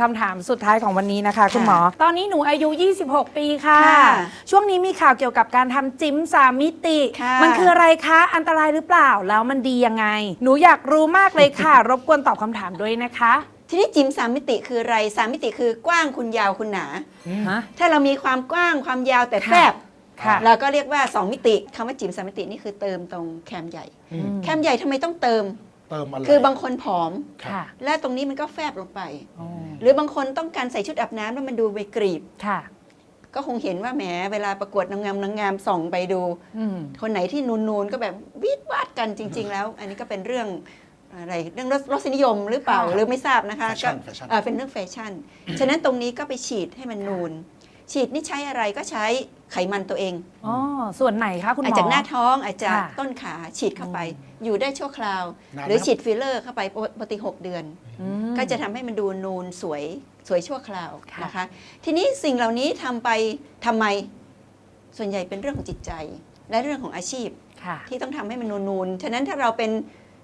คำถามสุดท้ายของวันนี้นะคะ คุณหมอ ตอนนี้หนูอายุ 26 ปีค่ะ ค่ะช่วงนี้มีข่าวเกี่ยวกับการทำจิ้มสามมิติ ค่ะ มันคืออะไรคะ อันตรายหรือเปล่า แล้วมันดียังไง หนูอยากรู้มากเลยค่ะ รบกวนตอบคำถามด้วยนะคะทีนี้จิมสามมิติคืออะไรสามมิติคือกว้างคุณยาวคุณหนา ฮะ ถ้าเรามีความกว้างความยาวแต่แฟบค่ะ เราก็เรียกว่า 2 มิติคำว่าจิมสามมิตินี่คือเติมตรงแคมใหญ่ อืม แคมใหญ่ทำไมต้องเติม เติมอะไรคือบางคนผอมครับค่ะ และตรงนี้มันก็แฟบลงไป อ๋อหรือบางคนต้องการใส่ชุดอาบน้ำแล้วมันดูไปกรีบ ค่ะ ก็คงเห็นว่าแหมเวลาประกวดนางงามนางงามส่องไปดู อืม คนไหนที่นูนๆก็แบบวิดวาดกันจริง ๆ แล้ว อันนี้ก็เป็นเรื่องอะไรเรื่องรสรสนิยมหรือเปล่าค่ะ หรือไม่ทราบนะคะแฟชั่ก็นแฟชั่น เอ่อเป็นเรื่องแฟชั่น ฉะนั้นตรงนี้ก็ไปฉีดให้มันนูน ฉีดนี่ใช้อะไรก็ใช้ไขมันตัวเองอ๋อส่วนไหนคะคุณหมออาจจากหน้าท้องอาจจะค่ะต้นขาฉีดเข้าไป อยู่ได้ชั่วคราวนานไหมหรือครับฉีดฟิลเลอร์เข้าไปปกติ6เดือนอืมก็จะทำให้มันดูนูนสวยสวยชั่วคราวค่ะนะคะ ทีนี้สิ่งเหล่านี้ทำไปทำไมส่วนใหญ่เป็นเรื่องของจิตใจ และเรื่องของอาชีพค่ะที่ต้องทำให้มันนูนๆฉะนั้นถ้าเราเป็น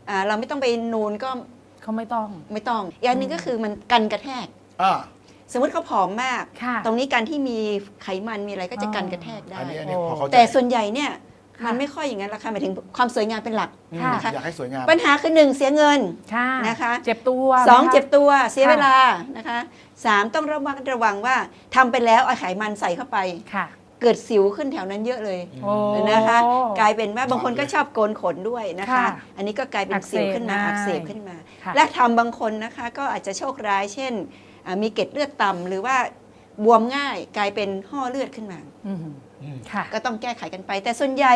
อ่าเราไม่ต้องไปนูนก็เขาไม่ต้องไม่ต้องอีกอันหนึ่งก็คือมันกันกระแทกอ่า สมมติเขาผอมมาก ค่ะ ตรงนี้การที่มีไขมันมีอะไรก็จะกันกระแทกได้ อันนี้อันนี้โอ้พอเข้าใจแต่ส่วนใหญ่เนี่ยค่ะมันไม่ค่อยอย่างนั้นราคาหมายถึงความสวยงามเป็นหลัก อืมค่ะนะคะอยากให้สวยงาม ปัญหาคือหนึ่งเสียเงิน ค่ะนะคะ เจ็บตัวสองไหมคะ เจ็บตัวเสียค่ะ เวลานะคะสามต้องระวังระวังว่าทำไปแล้วเอาไขมันใส่เข้าไป ค่ะเกิดสิวขึ้นแถวนั้นเยอะเลยโอ้ นะคะ กลายเป็นว่าบางคนก็ชอบโกนขนด้วยนะคะ ค่ะอันนี้ก็กลายเป็นสิวขึ้นมาอัอักกเสเสบบขึ้นมา ค่ะ และทำบางคนนะคะก็อาจจะโชคร้ายเช่นอ่า มีเกล็ดเลือดต่ำหรือว่าบวมง่ายกลายเป็นห่อเลือดขึ้นมาอืมอืมค่ะ ก็ต้องแก้ไขกันไป แต่ส่วนใหญ่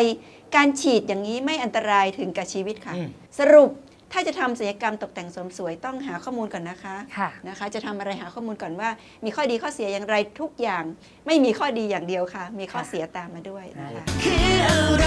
การฉีดอย่างนี้ไม่อันตรายถึงกับชีวิตค่ะ อืม สรุปถ้าจะทำศัลยกรรมตกแต่งเสริมสวยต้องหาข้อมูลก่อนนะคะค่ะ นะคะ จะทำอะไรหาข้อมูลก่อนว่า มีข้อดีข้อเสียอย่างไรทุกอย่าง ไม่มีข้อดีอย่างเดียวค่ะ มีข้อค่ะเสียตามมาด้วยนะคะ คืออะไร